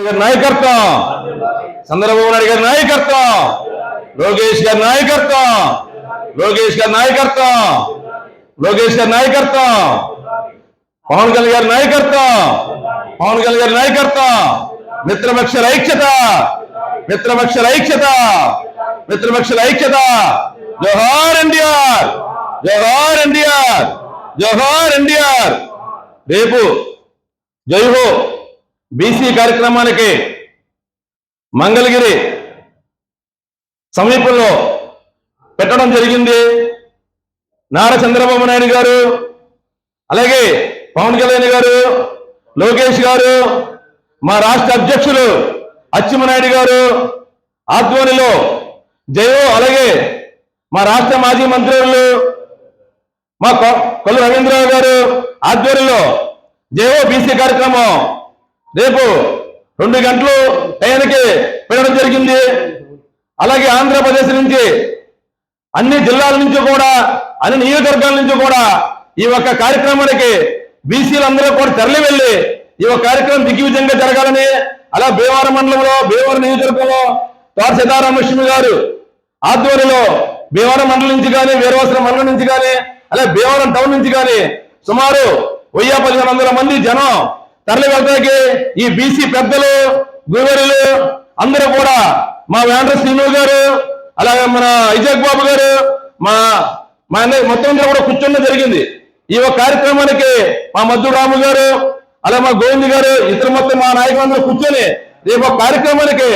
గారి నాయకత్వం. చంద్రబాబు నాయుడు గారి నాయకత్వం. లోకేష్ గారి నాయకత్వం. లోకేష్ గారి నాయకత్వం. లోకేష్ గారి నాయకత్వం. పవన్ కళ్యాణ్ గారి నాయకత్వం. పవన్ కళ్యాణ్ గారి నాయకత్వం. మిత్రపక్షల ఐక్యత. మిత్రపక్షల ఐక్యత. మిత్రపక్షల ఐక్యత. జోహార్ ఎన్టీఆర్. జోహార్ ఎన్టీఆర్. జోహార్ ఎన్టీఆర్. రేపు జై హో బీసీ కార్యక్రమానికి మంగళగిరి సమీపంలో పెట్టడం జరిగింది. నారా చంద్రబాబు నాయుడు గారు అలాగే పవన్ కళ్యాణ్ గారు లోకేష్ గారు మా రాష్ట్ర అధ్యక్షులు అచ్చెన్నాయుడు గారు ఆధ్వర్యంలో జయో అలాగే మా రాష్ట్ర మాజీ మంత్రులు మా కొల్లు రవీంద్రరావు గారు ఆధ్వర్యంలో జయో బీసీ కార్యక్రమం రేపు రెండు గంటలు టైంకి పెట్టడం జరిగింది. అలాగే ఆంధ్రప్రదేశ్ నుంచి అన్ని జిల్లాల నుంచి కూడా అన్ని నియోజకవర్గాల నుంచి కూడా ఈ ఒక్క కార్యక్రమానికి బీసీలందరూ కూడా తరలి వెళ్ళి ఈ యొక్క కార్యక్రమం దిగ్విజయంగా జరగాలని అలా భీమవరం మండలంలో భీమవరం నియోజకవర్గంలో తోట సీతారామలక్ష్మి గారు ఆధ్వర్యంలో భీమవరం మండలం నుంచి కానీ వీరవసరం మండలం నుంచి కానీ అలాగే భీమవరం టౌన్ నుంచి కానీ సుమారు వెయ్యి పదిహేను వందల మంది జనం తరలి ఈ బీసీ పెద్దలు గురువరులు అందరూ కూడా మా వేండ్ర శ్రీను గారు అలాగే మన ఐజాక్ బాబు గారు మా మా అన్నయ్య మొత్తం కూడా కూర్చోడం జరిగింది. ఈ ఒక కార్యక్రమానికి మా మద్దు రాము గారు అలాగే మా గోవింద్ గారు ఇతర మొత్తం మా నాయకులందరూ కూర్చొని రేపు ఒక కార్యక్రమానికి